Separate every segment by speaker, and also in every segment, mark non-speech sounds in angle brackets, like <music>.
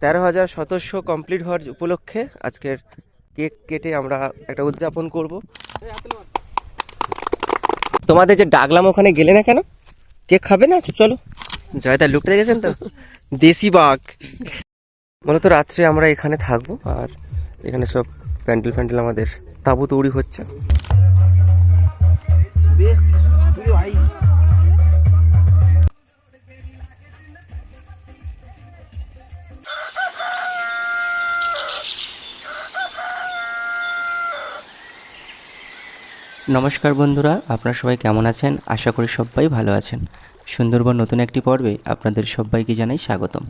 Speaker 1: তেরো হাজার সদস্য কমপ্লিট হওয়ার উপলক্ষে আজকের কেক কেটে আমরা একটা উদযাপন করব। তোমাদের যে ডাকলাম ওখানে গেলে না কেন? কেক খাবে না? চলো। জয়দা লুকটা গেছেন তো? দেশি বাঘ। মূলত রাত্রে আমরা এখানে থাকব আর এখানে সব প্যান্ডেল ফ্যান্ডেল আমাদের তাঁবু তৈরি হচ্ছে
Speaker 2: নমস্কার বন্ধুরা, আপনারা সবাই কেমন আছেন? আশা করি সবাই ভালো আছেন। সুন্দরবন নতুন একটি পর্বে আপনাদের সবাইকে জানাই স্বাগতম।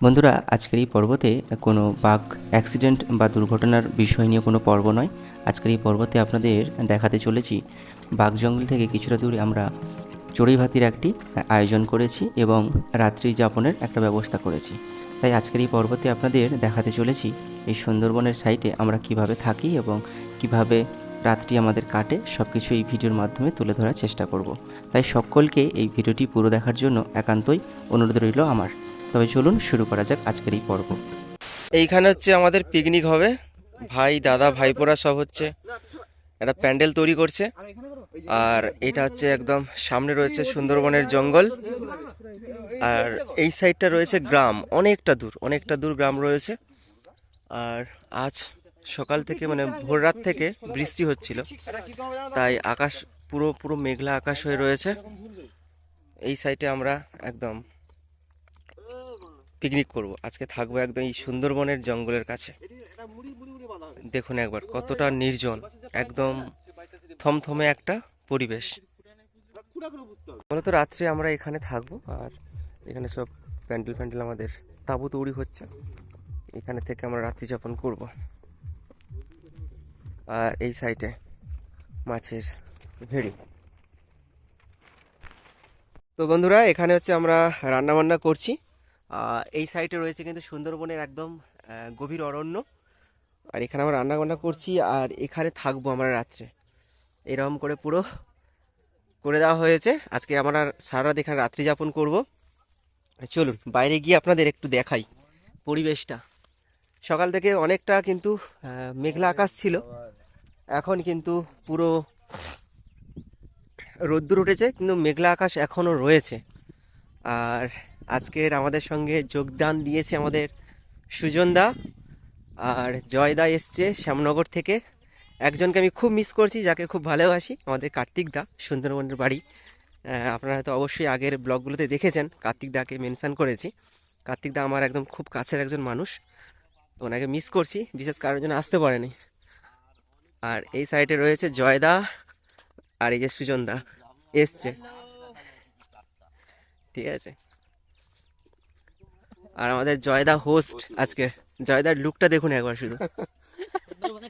Speaker 2: বন্ধুরা, আজকের এই পর্বতে কোনো বাঘ অ্যাক্সিডেন্ট বা দুর্ঘটনার বিষয় নিয়ে কোনো পর্ব নয়। আজকের এই পর্বতে আপনাদের দেখাতে চলেছি, বাঘ জঙ্গল থেকে কিছুটা দূরে আমরা চড়ুইভাতির একটি আয়োজন করেছি এবং রাত্রি যাপনের একটা ব্যবস্থা করেছি। তাই আজকের এই পর্বতে আপনাদের দেখাতে চলেছি, এই সুন্দরবনের সাইটে আমরা কীভাবে থাকি এবং কীভাবে রাতটি আমাদের কাটে সব কিছু এই ভিডিওর মাধ্যমে তুলে ধরার চেষ্টা করব। তাই সকলকে এই ভিডিওটি পুরো দেখার জন্য একান্তই অনুরোধ রইল আমার। তবে চলুন শুরু করা যাক আজকের এই পর্ব।
Speaker 1: এইখানে হচ্ছে আমাদের পিকনিক হবে। ভাই, দাদা, ভাইপোরা সব হচ্ছে। একটা প্যান্ডেল তৈরি করছে। আর এটা হচ্ছে একদম সামনে রয়েছে সুন্দরবনের জঙ্গল। আর এই সাইডটা রয়েছে গ্রাম। অনেকটা দূর অনেকটা দূর গ্রাম রয়েছে। আর আজ সকাল থেকে মানে ভোর রাত থেকে বৃষ্টি হচ্ছিল। তাই আকাশ পুরো পুরো মেঘলা আকাশ হয়ে রয়েছে। এই সাইডে আমরা একদম পিকনিক করব। আজকে থাকব একদম এই সুন্দরবনের জঙ্গলের কাছে। দেখুন একবার কতটা নির্জন একদম থমথমে একটা পরিবেশ। মূলত রাত্রে আমরা এখানে থাকব আর এখানে সব প্যান্ডেল ফ্যান্ডেল আমাদের তাঁবু তৈরি হচ্ছে। এখানে থেকে আমরা রাত্রি যাপন করব। আর এই সাইডে মাছের ভেড়ি। তো বন্ধুরা, এখানে হচ্ছে আমরা রান্না বান্না করছি এই সাইডে রয়েছে কিন্তু সুন্দরবনের একদম গভীর অরণ্য। আর এখানে আমরা রান্না বান্না করছি আর এখানে থাকব আমরা রাত্রে। এরকম করে পুরো করে দেওয়া হয়েছে। আজকে আমরা সারা রাত এখানে রাত্রি যাপন করব। চলুন, বাইরে গিয়ে আপনাদের একটু দেখাই পরিবেশটা। সকাল থেকে অনেকটা কিন্তু মেঘলা আকাশ ছিল। এখন কিন্তু পুরো রোদ্দুর উঠেছে, কিন্তু মেঘলা আকাশ এখনও রয়েছে। আর আজকের আমাদের সঙ্গে যোগদান দিয়েছে আমাদের সুজনদা আর জয়দা এসছে শ্যামনগর থেকে। একজনকে আমি খুব মিস করছি, যাকে খুব ভালোবাসি, আমাদের কার্তিক দা, সুন্দরবনের বাড়ি। আপনারা হয়তো অবশ্যই আগের ব্লগগুলোতে দেখেছেন, কার্তিক দাকে মেনশন করেছি। কার্তিক দা আমার একদম খুব কাছের একজন মানুষ ওনাকে মিস করছি, বিশেষ কারোর জন্য আসতে পারেনি। আর এই সাইডে রয়েছে জয়দা আর এই যে সুজনদা। এসছে। ঠিক আছে। আর আমাদের জয়দা হোস্ট আজকে। জয়দার লুকটা দেখুন একবার শুধু।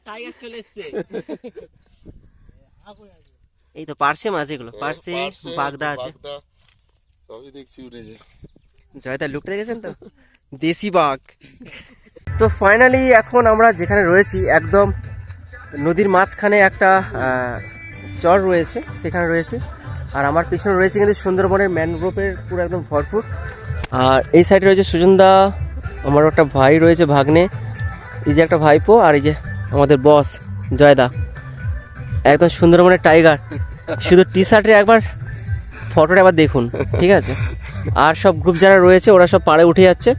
Speaker 3: টাইগার চলে এসছে
Speaker 1: এই তো পার্সে মাছ এগুলো। পার্সে বাগদা আছে।
Speaker 4: বাগদা। সবই দেখছি উঠেছে
Speaker 1: জয়দার লুকটা দেখেছেন তো? দেশি বাঘ। তো ফাইনালি এখন আমরা যেখানে রয়েছি একদম নদীর মাঝখানে একটা চর রয়েছে, সেখানে রয়েছে। আর আমার পিছনে রয়েছে কিন্তু সুন্দরবনের ম্যানগ্রোভের পুরো একদম ভরপুর। আর এই সাইডে রয়েছে সুজনদা, আমার একটা ভাই রয়েছে ভাগ্নে। এই যে একটা ভাইপো আর এই যে আমাদের বস, জয়দা। একদম সুন্দরবনের টাইগার। শুধু টি শার্টে একবার ফটোটা একবার দেখুন, ঠিক আছে? আর সব গ্রুপ যারা রয়েছে, ওরা সব পাড়ে উঠে যাচ্ছে।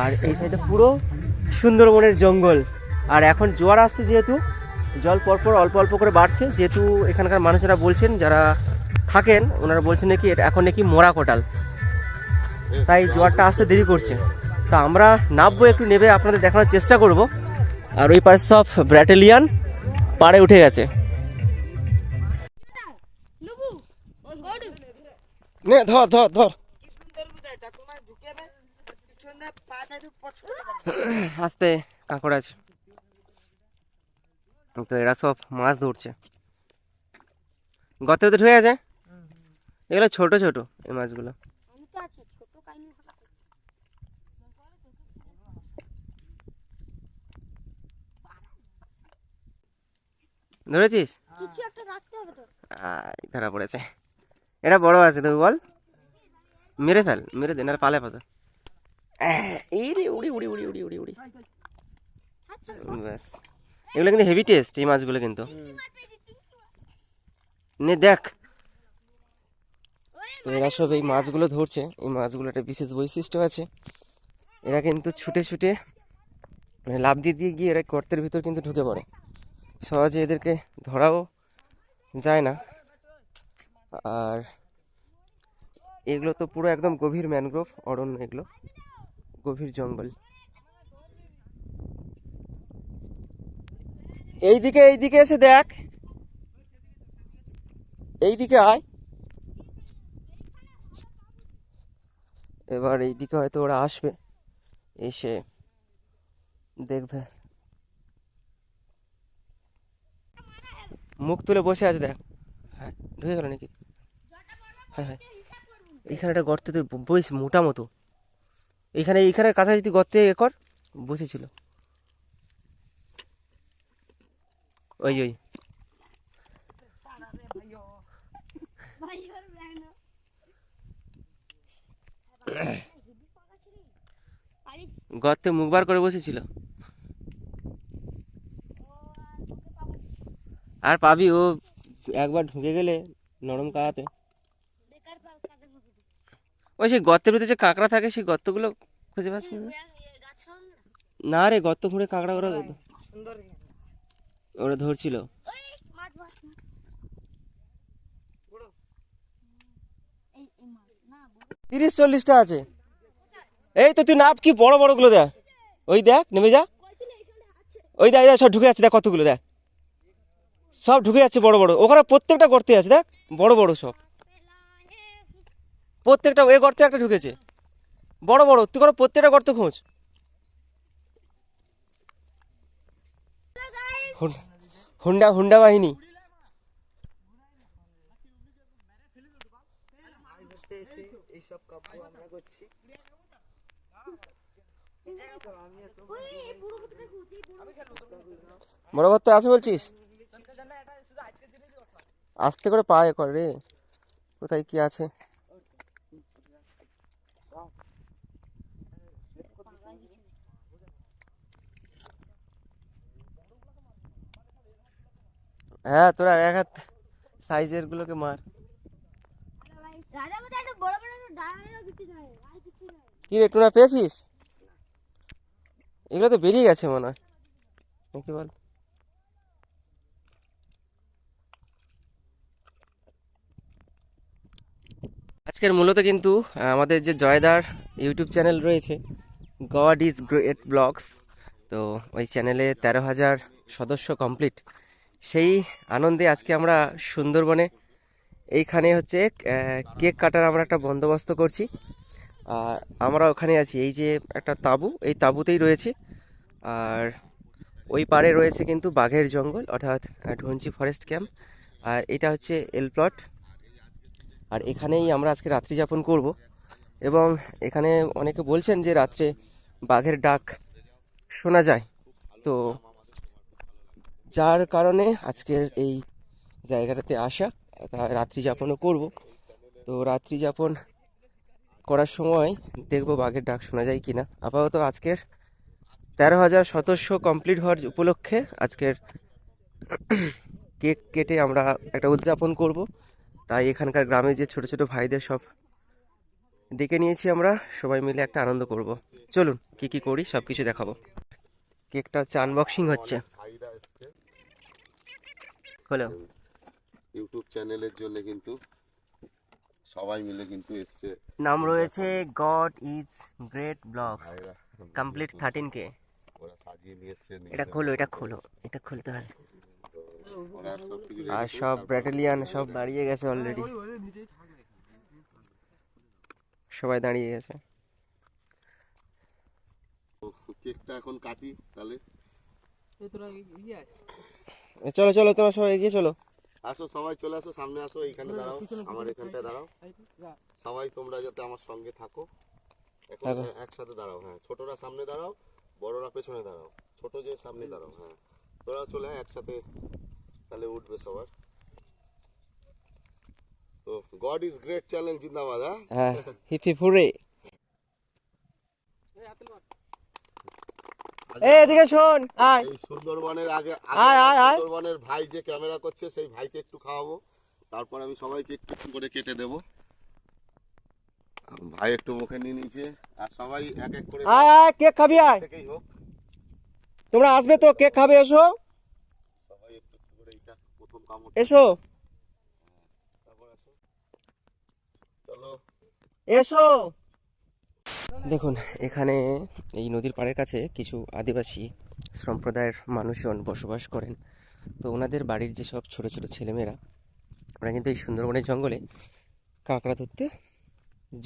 Speaker 1: আর এই সাইডে পুরো সুন্দরবনের জঙ্গল। আর এখন জোয়ার আসছে যেহেতু জল পরপর অল্প অল্প করে বাড়ছে। যেহেতু এখানকার মানুষেরা বলছেন যারা থাকেন ওনারা বলছেন নাকি এখন নাকি মোরা কোটাল। তাই জোয়ারটা আসতে দেরি করছে। তা আমরা নামবো একটু নেবে আপনাদের দেখানোর চেষ্টা করব। আর ওই পাশে সব ব্র্যাটেলিয়ান পাড়ে উঠে গেছে। নে ধর ধর ধর। আস্তে কাঁকড় আছে। তো এরা সব মাছ ধরছে। গর্তে ঢুকে গেছে? এগুলো ছোট ছোট এই মাছগুলো।
Speaker 5: আছি
Speaker 1: ধরেছিস ধরা পড়েছে। এটা বড় আছে তো বল। মেরে ফেল মেরে দে না পালে পাতো। এই রে উড়ি উড়ি উড়ি উড়ি উড়ি উড়ি। ব্যাস। এগুলো কিন্তু হেভি টেস্ট এই মাছগুলো কিন্তু। নে, দেখ। তো এরা সব এই মাছগুলো ধরছে, এই মাছগুলো একটা বিশেষ বৈশিষ্ট্য আছে। এরা কিন্তু ছুটে ছুটে মানে লাভ দিয়ে দিয়ে গিয়ে এরা গর্তের ভিতর কিন্তু ঢুকে পড়ে। সহজে এদেরকে ধরাও যায় না। আর এগুলো তো পুরো একদম গভীর ম্যানগ্রোভ অরণ্য এগুলো। গভীর জঙ্গল। এইদিকে এইদিকে এসে দেখ। এইদিকে আয়। এবার এইদিকে হয়তো ওরা আসবে। এসে দেখবে। মুখ তুলে বসে আছে দেখ। হ্যাঁ। ঢুকে গেল নাকি? হ্যাঁ হ্যাঁ। এইখানে একটা গর্ততে বইস মোটা মতো। এইখানে এইখানে কাছাকাছি তুই গর্তে এ কর। বসেছিল। ওই ওই। গর্তে মুখ বার করে বসেছিল। আর পাবি ও একবার ঢুকে গেলে নরম
Speaker 5: মতো
Speaker 1: ওই সেই গর্তের ভিতরে যে কাঁকড়া থাকে সেই গর্তগুলো খুঁজে পাচ্ছি না। রে গর্ত খুঁড়ে কাঁকড়া ওরা ওরা ধরছিল।
Speaker 5: বড়
Speaker 1: তিরিশ চল্লিশটা আছে। এই তো তুই নাপ কি বড় বড়গুলো দেখ। ওই দেখ, নেমে যা। ওই দেখ সব ঢুকে যাচ্ছে, দেখ কতগুলো, দেখ। সব ঢুকে যাচ্ছে বড় বড়। ওখানে প্রত্যেকটা গর্তে আছে, দেখ, বড় বড় সব। প্রত্যেকটা ওই গর্তে একটা ঢুকেছে। বড় বড়, তুই করে প্রত্যেকটা গর্ত খোঁজ। হুন্ডা হুন্ডা বাহিনী। বড় গর্ত আছে বলছিস? আস্তে করে পায়ে কর রে। কোথায় কি আছে? হ্যাঁ তোরা এক হাত সাইজের গুলোকে মার। কি রে, টুনা পেয়েছিস? এগুলো তো বেরিয়ে গেছে মনে হয়। নাকি বল। আজকের মূলত কিন্তু আমাদের যে জয়দার ইউটিউব চ্যানেল রয়েছে গড ইজ গ্রেট ব্লগস তো ওই চ্যানেলে তেরো হাজার সদস্য কমপ্লিট সেই আনন্দে আজকে আমরা সুন্দরবনে এইখানে হচ্ছে কেক কাটার আমরা একটা বন্দোবস্ত করছি। আর আমরা ওখানে আছি, এই যে একটা তাঁবু, এই তাঁবুতেই রয়েছে। আর ওই পারে রয়েছে কিন্তু বাঘের জঙ্গল, অর্থাৎ ঢুঞ্চি ফরেস্ট ক্যাম্প আর এটা হচ্ছে এল প্লট আর এখানেই আমরা আজকে রাত্রি যাপন করব। এবং এখানে অনেকে বলছেন যে রাত্রে বাঘের ডাক শোনা যায়। তো যার কারণে আজকের এই জায়গাটাতে আসা, তা রাত্রি যাপনও করব। তো রাত্রি যাপন করার সময় দেখব বাঘের ডাক শোনা যায় কি না আপাতত আজকের তেরো হাজার সদস্য কমপ্লিট হওয়ার উপলক্ষে আজকের কেক কেটে আমরা একটা উদযাপন করব। তাই এখানকার গ্রামে যে ছোট ছোট ভাইদের সব ডেকে নিয়েছি আমরা, সবাই মিলে একটা আনন্দ করব। চলুন, কি কি করি সব কিছু দেখাবো। কেকটা হচ্ছে আনবক্সিং হচ্ছে। হলো
Speaker 4: ইউটিউব চ্যানেলের জন্য কিন্তু সবাই মিলে কিন্তু এসছে।
Speaker 1: নাম রয়েছে God is great blogs complete thirteen কে
Speaker 4: ওরা সাজিয়ে নিয়ে এসছে
Speaker 1: এটা খোলো এটা খোলো এটা খুলতে হবে আর সব ব্যাটালিয়ান সব দাঁড়িয়ে গেছে অলরেডি সবাই দাঁড়িয়ে গেছে।
Speaker 4: কেকটা এখন কাটি তাহলে?
Speaker 1: এ, চলো চলো তোমরা সবাই এগিয়ে চলো।
Speaker 4: আসো সবাই চলে আসো সামনে আসো এইখানে দাঁড়াও আমার এখানটায় দাঁড়াও। সবাই তোমরা যাতে আমার সঙ্গে থাকো। হ্যাঁ, একসাথে দাঁড়াও হ্যাঁ ছোটরা সামনে দাঁড়াও বড়রা পেছনে দাঁড়াও ছোট যে সামনে দাঁড়াও হ্যাঁ তোরা চলে আয়, একসাথে তাহলে উঠবে সবার। তো গড ইজ গ্রেট চ্যালেঞ্জ জিন্দাবাদ হ্যাঁ।
Speaker 1: হ্যাঁ হিপি ফুরে এদিকে শোন আয়।
Speaker 4: সুন্দরবনের আগে
Speaker 1: আয়, আয়, আয়।
Speaker 4: সুন্দরবনের ভাই যে ক্যামেরা করছে সেই ভাইকে একটু খাওয়াবো। তারপর আমি সবাইকে একটু একটু করে কেটে দেবো। ভাই একটু মুখে নিয়ে নিয়েছে। আর সবাই এক এক করে
Speaker 1: আয় আয় কেক খাবি আয়।
Speaker 4: হোক।
Speaker 1: তোমরা আসবে তো কেক খাবে এসো।
Speaker 4: সবাই একটু করে এইটা প্রথম কামড়
Speaker 1: এসো।
Speaker 4: চলো।
Speaker 1: এসো। দেখুন, এখানে এই নদীর পাড়ের কাছে কিছু আদিবাসী সম্প্রদায়ের মানুষজন বসবাস করেন। তো ওনাদের বাড়ির যেসব ছোট ছোট ছেলেমেয়েরা, ওরা কিন্তু এই সুন্দরবনের জঙ্গলে কাঁকড়া ধরতে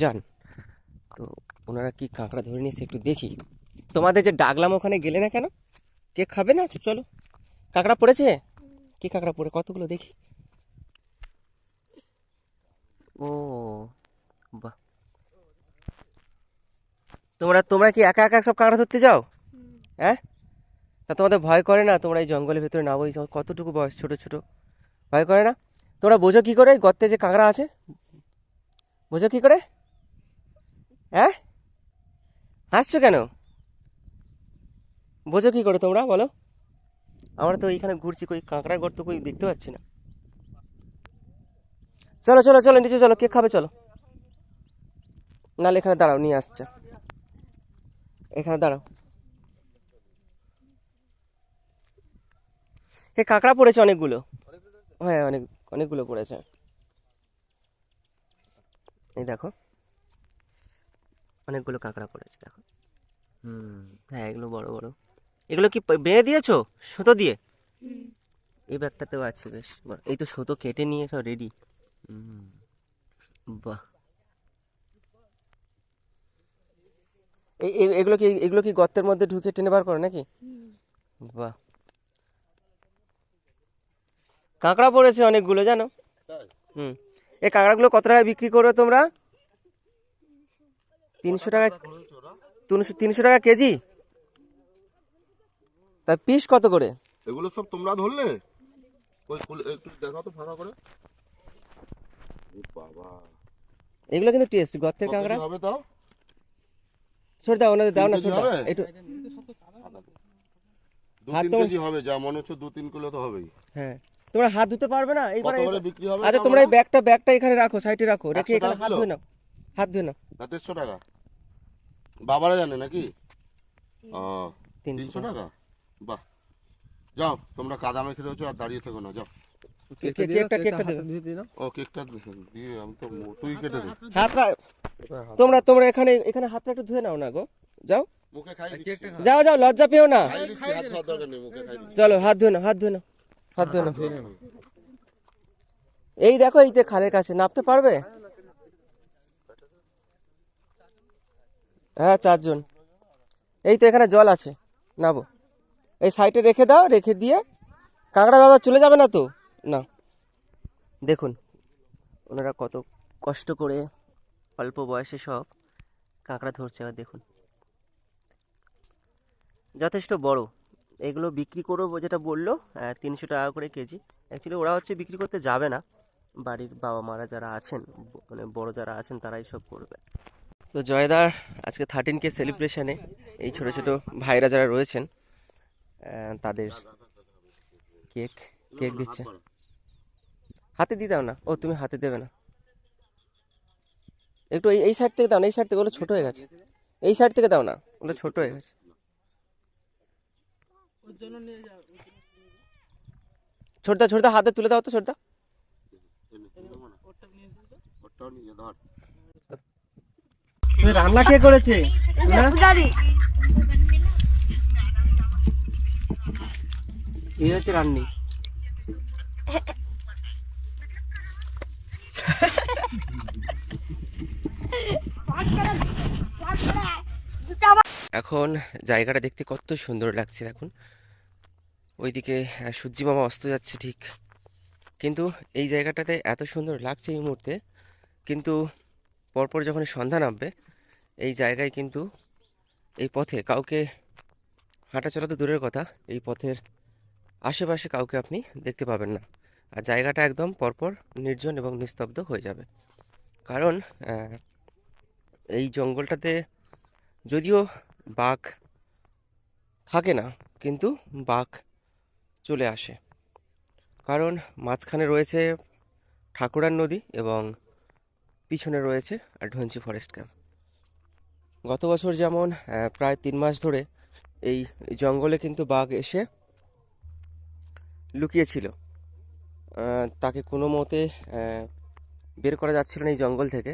Speaker 1: যান। তো ওনারা কি কাঁকড়া ধরে নিয়েছে একটু দেখি? তোমাদের যে ডাকলাম ওখানে গেলে না কেন? কে খাবে না? চলো। কাঁকড়া পড়েছে? কি কাঁকড়া পড়ে? কতগুলো দেখি ও বাহ তোমরা তোমরা কি একা একা সব কাঁকড়া ধরতে যাও হ্যাঁ? তা তোমাদের ভয় করে না? তোমরা এই জঙ্গলের ভেতরে নামো এই কতটুকু বয়স ছোটো ছোটো? ভয় করে না? তোমরা বোঝো কি করে? এই গর্তে যে কাঁকড়া আছে? বোঝো কি করে? হ্যাঁ? হাসছো কেন? বোঝো কি করে তোমরা? বলো। আমরা তো এইখানে ঘুরছি কই কাঁকড়ার গর্ত কই দেখতে পাচ্ছি না। চলো চলো চলো নিচে চলো কে খাবে চলো। নাহলে এখানে দাঁড়াও নিয়ে আসছে। এখানে দাঁড়াও। এ কাঁকড়া পড়েছে অনেকগুলো। হ্যাঁ অনেক, অনেকগুলো পড়েছে। এই দেখো। অনেকগুলো কাঁকড়া পড়েছে, দেখো। হুম হ্যাঁ এগুলো বড় বড়। এগুলো কি বেঁধে দিয়েছ? সুতো দিয়ে? এই ব্যাগটাতেও আছে বেশ। এই তো সুতো কেটে নিয়ে সব রেডি বাহ এই এই- এগুলো কি এগুলো কি গর্তের মধ্যে ঢুকে টেনে বার করো নাকি? বাহ। কাঁকড়া পড়েছে অনেকগুলো জানো? হুম। এই কাঁকড়াগুলো কত টাকায় বিক্রি করো তোমরা? তিনশো টাকা তিনশো তিনশো টাকা কেজি? তা পিস কত করে?
Speaker 4: এগুলো সব তোমরা ধরলে? একটু দেখাও তো ফাঁকা করে। বাবা।
Speaker 1: এগুলো কিন্তু টেস্ট গর্তের কাঁকড়া।
Speaker 4: হবে তাও?
Speaker 1: সরে দাও ওনাদের দাও না
Speaker 4: হবে?
Speaker 1: একটু
Speaker 4: দু
Speaker 1: হাত
Speaker 4: তিন
Speaker 1: তো-
Speaker 4: কেজি হবে যা মনে হচ্ছে দু তিন কিলো তো হবেই।
Speaker 1: হ্যাঁ। তোমরা হাত ধুতে পারবে না?
Speaker 4: কত
Speaker 1: এইবার
Speaker 4: করে বিক্রি হবে?
Speaker 1: আচ্ছা তোমরা এই ব্যাগটা ব্যাগটা এখানে রাখো সাইডে রাখো। রেখে এখানে হাত? ধুয়ে নাও। হাত ধুয়ে নাও।
Speaker 4: না দেড়শো টাকা। বাবারা জানে নাকি? ও
Speaker 1: তিনশো
Speaker 4: টাকা। বাহ। যাও তোমরা কাদা মেখে রয়েছো আর দাঁড়িয়ে থেকো না যাও।
Speaker 1: কেকটা কেকটা দেবে?
Speaker 4: ও কেকটা দিয়ে আমি তো তুই কেটে দে।
Speaker 1: হাত রা- তোমরা তোমরা এখানে এখানে হাতটা একটু ধুয়ে নাও না গো। যাও।
Speaker 4: মুখে খাই দিচ্ছি।
Speaker 1: যাও যাও লজ্জা পেও না। চলো হাত ধুয়ে নাও হাত ধুয়ে নাও। হাত ধুয়ে নাও। এই দেখো এই যে খালের কাছে। নাপতে পারবে? হ্যাঁ চারজন। এই তো এখানে জল আছে। নাবো। এই সাইডে রেখে দাও রেখে দিয়ে। কাঁকড়া বাবা চলে যাবে না তো? না। দেখুন ওনারা কত কষ্ট করে অল্প বয়সে সব কাঁকড়া ধরছে আর দেখুন। যথেষ্ট বড়। এগুলো বিক্রি করব যেটা বলল তিনশো টাকা করে কেজি। অ্যাকচুয়ালি ওরা হচ্ছে বিক্রি করতে যাবে না। বাড়ির বাবা মারা যারা আছেন মানে বড় যারা আছেন, তারাই সব করবে। তো জয়দার আজকে থার্টিন কে সেলিব্রেশনে এই ছোট ছোট ভাইরা যারা রয়েছেন তাদের কেক কেক দিচ্ছে। হাতে দিয়ে দাও না। ও, তুমি হাতে দেবে না। একটু এই সাইড থেকে দাও না এই সাইড থেকে ওগুলো ছোট হয়ে গেছে। এই সাইড থেকে দাও না ওগুলো ছোট হয়ে গেছে। ছোট দাও ছোট দাও হাতে তুলে দাও তো ছোট দাও।
Speaker 4: ওটাও নিয়ে ধর
Speaker 1: রান্না কে করেছে? এই হচ্ছে রান্নি। <laughs> এখন জায়গাটা দেখতে কত সুন্দর লাগছে দেখুন। ওইদিকে সূর্যি মামা অস্ত যাচ্ছে ঠিক। কিন্তু এই জায়গাটাতে এত সুন্দর লাগছে এই মুহূর্তে। কিন্তু পরপর যখন সন্ধ্যা নামবে, এই জায়গায় কিন্তু এই পথে কাউকে হাঁটা চলা তো দূরের কথা, এই পথের আশেপাশে কাউকে আপনি দেখতে পাবেন না। আর জায়গাটা একদম পরপর নির্জন এবং নিস্তব্ধ হয়ে যাবে। কারণ এই জঙ্গলটাতে যদিও বাঘ থাকে না, কিন্তু বাঘ চলে আসে। কারণ মাঝখানে রয়েছে ঠাকুরার নদী এবং পিছনে রয়েছে ঢঞ্চি ফরেস্ট ক্যাম্প গত বছর যেমন প্রায় তিন মাস ধরে এই জঙ্গলে কিন্তু বাঘ এসে লুকিয়েছিল। তাকে কোনো মতে বের করা যাচ্ছিল না এই জঙ্গল থেকে।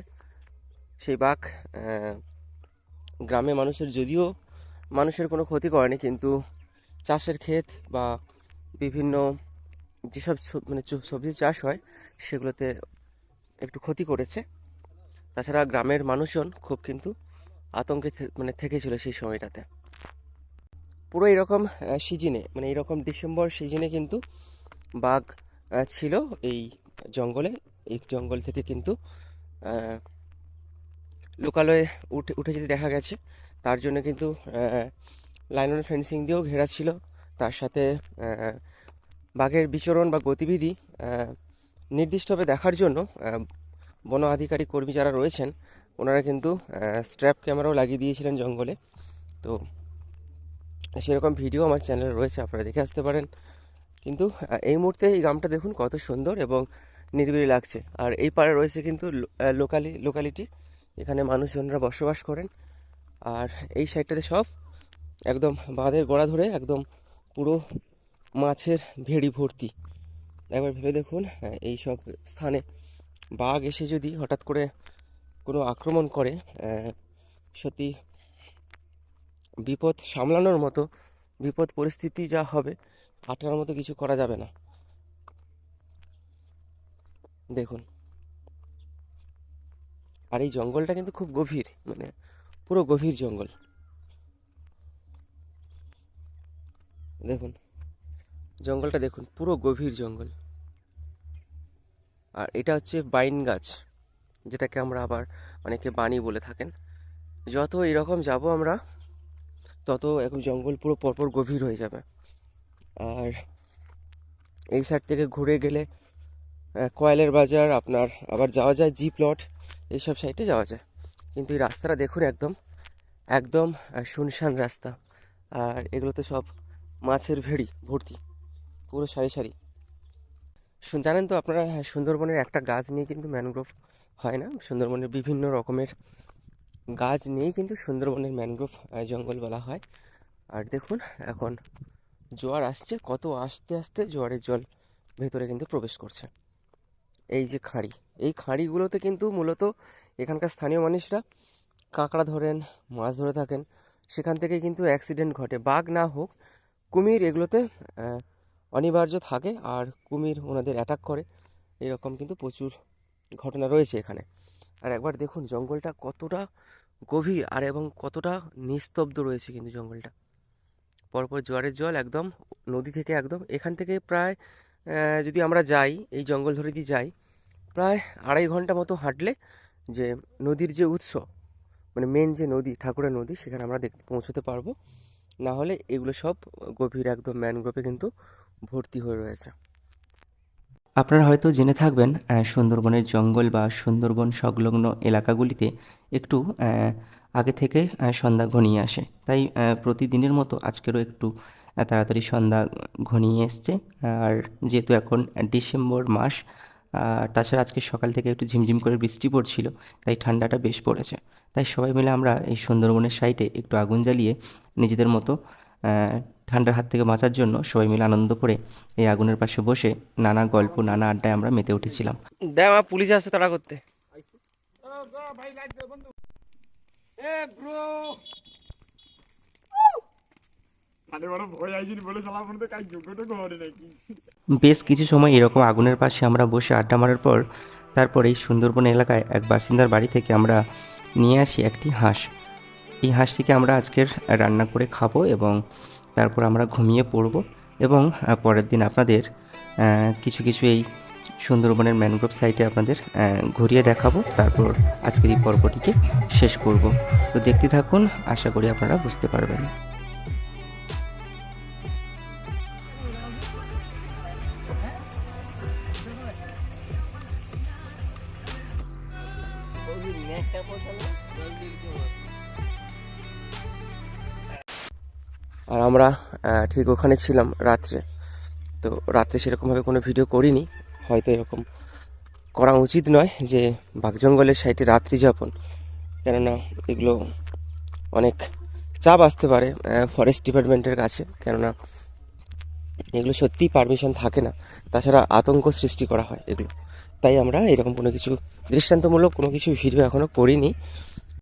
Speaker 1: সেই বাঘ গ্রামে মানুষের যদিও মানুষের কোনো ক্ষতি করেনি, কিন্তু চাষের ক্ষেত বা বিভিন্ন যেসব সব- মানে সবজি চাষ হয়, সেগুলোতে একটু ক্ষতি করেছে। তাছাড়া গ্রামের মানুষজন খুব কিন্তু আতঙ্কে মানে থেকেছিল সেই সময়টাতে। পুরো এরকম সিজনে মানে এরকম ডিসেম্বর সিজনে কিন্তু বাঘ ছিল এই জঙ্গলে। এই জঙ্গল থেকে কিন্তু লোকালয়ে উঠে উঠে যেতে দেখা গেছে। তার জন্য কিন্তু লাইন ফেন্সিং দিয়েও ঘেরা ছিল। তার সাথে বাঘের বিচরণ বা গতিবিধি নির্দিষ্টভাবে দেখার জন্য বন আধিকারিক কর্মী যারা রয়েছেন, ওনারা কিন্তু স্ট্র্যাপ ক্যামেরাও লাগিয়ে দিয়েছিলেন জঙ্গলে। তো, সেরকম ভিডিও আমার চ্যানেলে রয়েছে, আপনারা দেখে আসতে পারেন। কিন্তু এই মুহূর্তে এই গ্রামটা দেখুন কত সুন্দর এবং নিরিবিলি লাগছে। আর এই পাড়ে রয়েছে কিন্তু লোকালি লোকালিটি এখানে মানুষজনরা বসবাস করেন। আর এই সাইডটাতে সব একদম বাঁধের গোড়া ধরে একদম পুরো মাছের ভেড়ি ভর্তি। একবার ভেবে দেখুন আহ, এই সব স্থানে বাঘ এসে যদি হঠাৎ করে কোনো আক্রমণ করে সত্যি বিপদ সামলানোর মতো বিপদ পরিস্থিতি যা হবে আটকানোর মতো কিছু করা যাবে না। দেখুন। আর এই জঙ্গলটা কিন্তু খুব গভীর মানে পুরো গভীর জঙ্গল। দেখুন, জঙ্গলটা দেখুন, পুরো গভীর জঙ্গল। আর এটা হচ্ছে বাইন গাছ, যেটাকে আমরা আবার অনেকে বাণী বলে থাকেন। যত এরকম যাব আমরা, তত এখন জঙ্গল পুরো পরপর গভীর হয়ে যাবে। আর এই সাইড থেকে ঘুরে গেলে কয়েলের বাজার, আপনার আবার যাওয়া যায় জি প্লট এইসব সাইডে যাওয়া যায়। কিন্তু এই রাস্তাটা দেখুন একদম একদম শুনশান রাস্তা। আর এগুলোতে সব মাছের ভেড়ি ভর্তি। পুরো সারি সারি। জানেন তো আপনারা হ্যাঁ, সুন্দরবনের একটা গাছ নিয়ে কিন্তু ম্যানগ্রোভ হয় না? সুন্দরবনের বিভিন্ন রকমের গাছ নিয়েই কিন্তু সুন্দরবনের ম্যানগ্রোভ জঙ্গল বলা হয়। আর দেখুন এখন জোয়ার আসছে কত আস্তে আস্তে জোয়ারের জল ভেতরে কিন্তু প্রবেশ করছে। এই যে খাঁড়ি। এই খাঁড়িগুলোতে কিন্তু মূলত এখানকার স্থানীয় মানুষরা কাঁকড়া ধরেন, মাছ ধরে থাকেন। সেখান থেকে কিন্তু অ্যাক্সিডেন্ট ঘটে। বাঘ না হোক, কুমির এগুলোতে অনিবার্য থাকে আর কুমির ওনাদের অ্যাটাক করে। এরকম কিন্তু প্রচুর ঘটনা রয়েছে এখানে। আর একবার দেখুন, জঙ্গলটা কতটা গভীর আর এবং কতটা নিস্তব্ধ রয়েছে কিন্তু জঙ্গলটা। পরপর জোয়ারের জল একদম নদী থেকে একদম এখান থেকে প্রায় যদি আমরা যাই, এই জঙ্গল ধরে দিয়ে যাই, প্রায় আড়াই ঘণ্টা মতো হাঁটলে যে নদীর যে উৎস মানে মেন যে নদী, ঠাকুরের নদী, সেখানে আমরা দেখতে, পৌঁছতে পারব। না হলে এগুলো সব গভীর একদম ম্যানগ্রোভে কিন্তু ভর্তি হয়ে রয়েছে।
Speaker 2: আপনারা হয়তো জেনে থাকবেন সুন্দরবনের জঙ্গল বা সুন্দরবন সংলগ্ন এলাকাগুলিতে একটু আগে থেকে সন্ধ্যা ঘনিয়ে আসে। তাই প্রতিদিনের মতো আজকেরও একটু তাড়াতাড়ি সন্ধ্যা ঘনিয়ে এসছে। আর যেহেতু এখন ডিসেম্বর মাস আর তাছাড়া আজকে সকাল থেকে একটু ঝিমঝিম করে বৃষ্টি পড়ছিল তাই ঠান্ডাটা বেশ পড়েছে। তাই সবাই মিলে আমরা এই সুন্দরবনের সাইডে একটু আগুন জ্বালিয়ে নিজেদের মতো ঠান্ডার হাত থেকে বাঁচার জন্য সবাই মিলে আনন্দ করে এই আগুনের পাশে বসে নানা গল্প নানা আড্ডায় আমরা মেতে উঠেছিলাম।
Speaker 1: দেখ আমার পুলিশ আসছে তাড়া করতে।
Speaker 2: বেশ কিছু সময় এরকম আগুনের পাশে আমরা বসে আড্ডা মারার পর তারপর এই সুন্দরবন এলাকায় এক বাসিন্দার বাড়ি থেকে আমরা নিয়ে আসি একটি হাঁস। এই হাঁসটিকে আমরা আজকের রান্না করে খাব এবং তারপর আমরা ঘুমিয়ে পড়ব এবং পরের দিন আপনাদের কিছু কিছু এই সুন্দরবনের ম্যানগ্রোভ সাইটে আপনাদের ঘুরিয়ে দেখাবো। তারপর আজকের এই পর্বটিকে শেষ করব। তো দেখতে থাকুন, আশা করি আপনারা বুঝতে পারবেন।
Speaker 1: আর আমরা ঠিক ওখানে ছিলাম রাত্রে। তো রাত্রে সেরকমভাবে কোনো ভিডিও করিনি। হয়তো এরকম করা উচিত নয় যে বাঘ জঙ্গলের সাইডে রাত্রি যাপন। কেননা এগুলো অনেক চাপ আসতে পারে ফরেস্ট ডিপার্টমেন্টের কাছে। কেননা এগুলো সত্যিই পারমিশন থাকে না। তাছাড়া আতঙ্ক সৃষ্টি করা হয় এগুলো। তাই আমরা এরকম কোনো কিছু দৃষ্টান্তমূলক কোনো কিছু ভিডিও এখনও করিনি।